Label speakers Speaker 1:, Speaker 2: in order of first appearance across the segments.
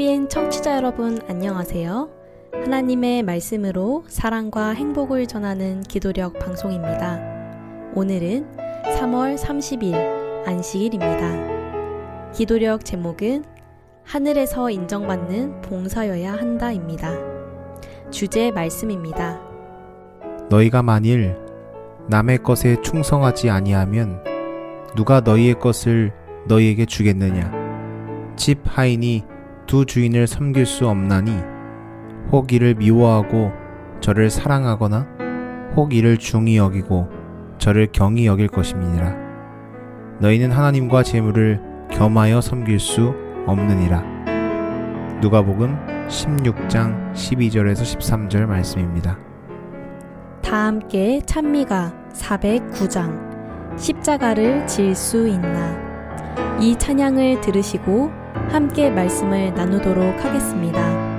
Speaker 1: CBN 청취자 여러분 안녕하세요. 하나님의 말씀으로 사랑과 행복을 전하는 기도력 방송입니다. 오늘은 3월 30일 안식일입니다. 기도력 제목은 하늘에서 인정받는 봉사여야 한다입니다. 주제 말씀입니다.
Speaker 2: 너희가 만일 남의 것에 충성하지 아니하면 누가 너희의 것을 너희에게 주겠느냐 집 하인이 두 주인을 섬길 수 없나니 혹 이를 미워하고 저를 사랑하거나 혹 이를 중히 여기고 저를 경히 여길 것임이니라. 너희는 하나님과 재물을 겸하여 섬길 수 없느니라. 누가복음 16장 12절에서 13절 말씀입니다.
Speaker 1: 다 함께 찬미가 409장 십자가를 질 수 있나 이 찬양을 들으시고 함께 말씀을 나누도록 하겠습니다.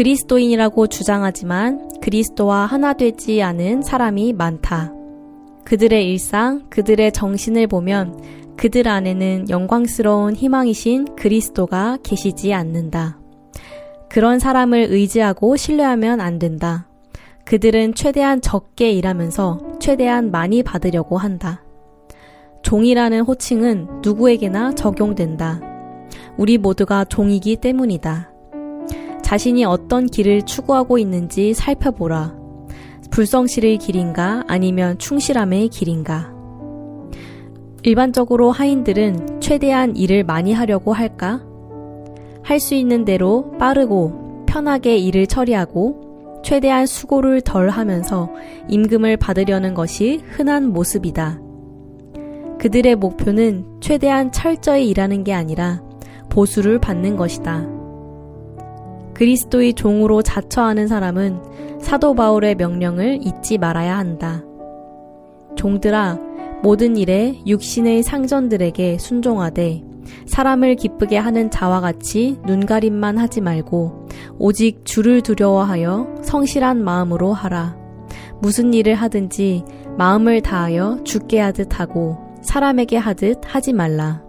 Speaker 1: 그리스도인이라고 주장하지만 그리스도와 하나 되지 않은 사람이 많다. 그들의 일상, 그들의 정신을 보면 그들 안에는 영광스러운 희망이신 그리스도가 계시지 않는다. 그런 사람을 의지하고 신뢰하면 안 된다. 그들은 최대한 적게 일하면서 최대한 많이 받으려고 한다. 종이라는 호칭은 누구에게나 적용된다.
Speaker 3: 우리 모두가 종이기 때문이다. 자신이 어떤 길을 추구하고 있는지 살펴보라. 불성실의 길인가 아니면 충실함의 길인가? 일반적으로 하인들은 최대한 일을 많이 하려고 할까? 할 수 있는 대로 빠르고 편하게 일을 처리하고 최대한 수고를 덜 하면서 임금을 받으려는 것이 흔한 모습이다. 그들의 목표는 최대한 철저히 일하는 게 아니라 보수를 받는 것이다. 그리스도의 종으로 자처하는 사람은 사도 바울의 명령을 잊지 말아야 한다. 종들아, 모든 일에 육신의 상전들에게 순종하되 사람을 기쁘게 하는 자와 같이 눈가림만 하지 말고 오직 주를 두려워하여 성실한 마음으로 하라. 무슨 일을 하든지 마음을 다하여 주께 하듯 하고 사람에게 하듯 하지 말라.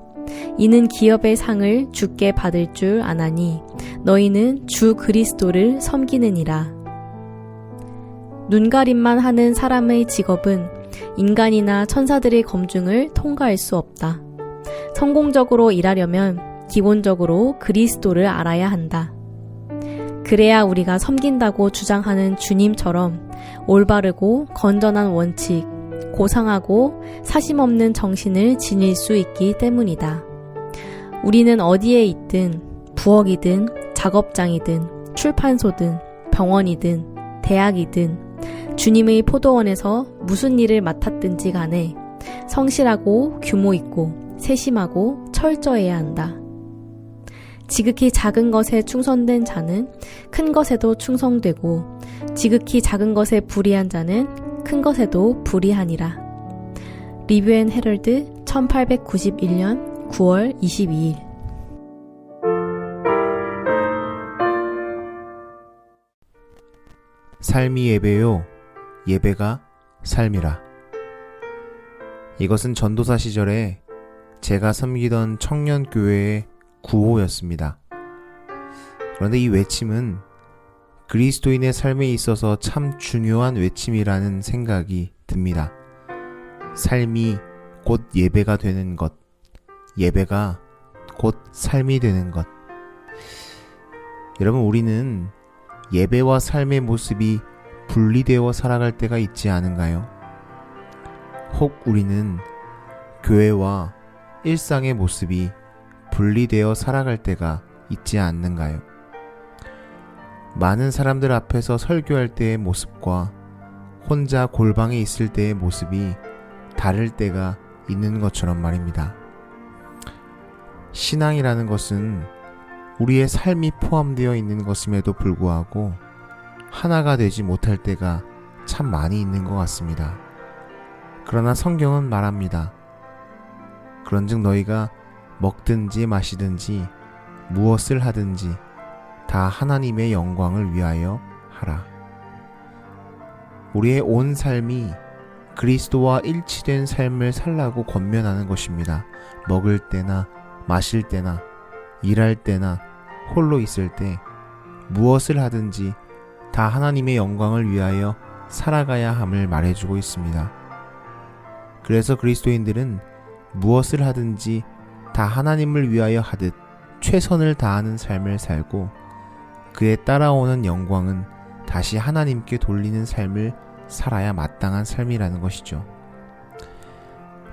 Speaker 3: 이는 기업의 상을 주께 받을 줄 아나니 너희는 주 그리스도를 섬기느니라. 눈가림만 하는 사람의 직업은 인간이나 천사들의 검증을 통과할 수 없다. 성공적으로 일하려면 기본적으로 그리스도를 알아야 한다. 그래야 우리가 섬긴다고 주장하는 주님처럼 올바르고 건전한 원칙, 고상하고 사심없는 정신을 지닐 수 있기 때문이다. 우리는 어디에 있든 부엌이든 작업장이든 출판소든 병원이든 대학이든 주님의 포도원에서 무슨 일을 맡았든지 간에 성실하고 규모 있고 세심하고 철저해야 한다. 지극히 작은 것에 충성된 자는 큰 것에도 충성되고 지극히 작은 것에 불의한 자는 큰 것에도 불의하니라. 리뷰 앤 헤럴드 1891년 9월 22일
Speaker 2: 삶이 예배요, 예배가 삶이라. 이것은 전도사 시절에 제가 섬기던 청년교회의 구호였습니다. 그런데 이 외침은 그리스도인의 삶에 있어서 참 중요한 외침이라는 생각이 듭니다. 삶이 곧 예배가 되는 것, 예배가 곧 삶이 되는 것. 여러분, 우리는 예배와 삶의 모습이 분리되어 살아갈 때가 있지 않은가요? 혹 우리는 교회와 일상의 모습이 분리되어 살아갈 때가 있지 않는가요? 많은 사람들 앞에서 설교할 때의 모습과 혼자 골방에 있을 때의 모습이 다를 때가 있는 것처럼 말입니다. 신앙이라는 것은 우리의 삶이 포함되어 있는 것임에도 불구하고 하나가 되지 못할 때가 참 많이 있는 것 같습니다. 그러나 성경은 말합니다. 그런즉 너희가 먹든지 마시든지 무엇을 하든지 다 하나님의 영광을 위하여 하라. 우리의 온 삶이 그리스도와 일치된 삶을 살라고 권면하는 것입니다. 먹을 때나 마실 때나 일할 때나 홀로 있을 때 무엇을 하든지 다 하나님의 영광을 위하여 살아가야 함을 말해주고 있습니다. 그래서 그리스도인들은 무엇을 하든지 다 하나님을 위하여 하듯 최선을 다하는 삶을 살고 그에 따라오는 영광은 다시 하나님께 돌리는 삶을 살아야 마땅한 삶이라는 것이죠.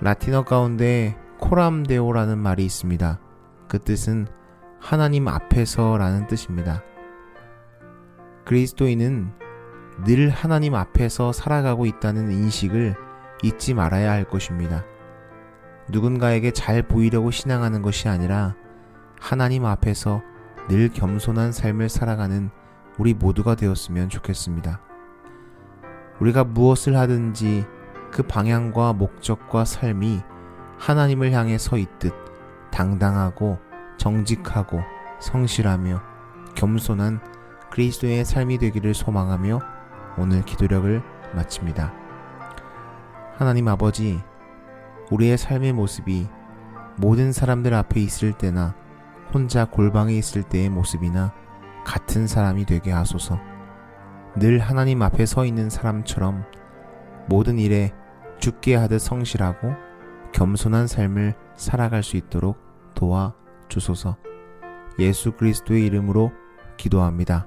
Speaker 2: 라틴어 가운데 코람데오라는 말이 있습니다. 그 뜻은 하나님 앞에서라는 뜻입니다. 그리스도인은 늘 하나님 앞에서 살아가고 있다는 인식을 잊지 말아야 할 것입니다. 누군가에게 잘 보이려고 신앙하는 것이 아니라 하나님 앞에서 늘 겸손한 삶을 살아가는 우리 모두가 되었으면 좋겠습니다. 우리가 무엇을 하든지 그 방향과 목적과 삶이 하나님을 향해 서 있듯 당당하고 정직하고 성실하며 겸손한 그리스도의 삶이 되기를 소망하며 오늘 기도력을 마칩니다. 하나님 아버지, 우리의 삶의 모습이 모든 사람들 앞에 있을 때나 혼자 골방에 있을 때의 모습이나 같은 사람이 되게 하소서. 늘 하나님 앞에 서 있는 사람처럼 모든 일에 죽게 하듯 성실하고 겸손한 삶을 살아갈 수 있도록 도와 주소서 예수 그리스도의 이름으로 기도합니다.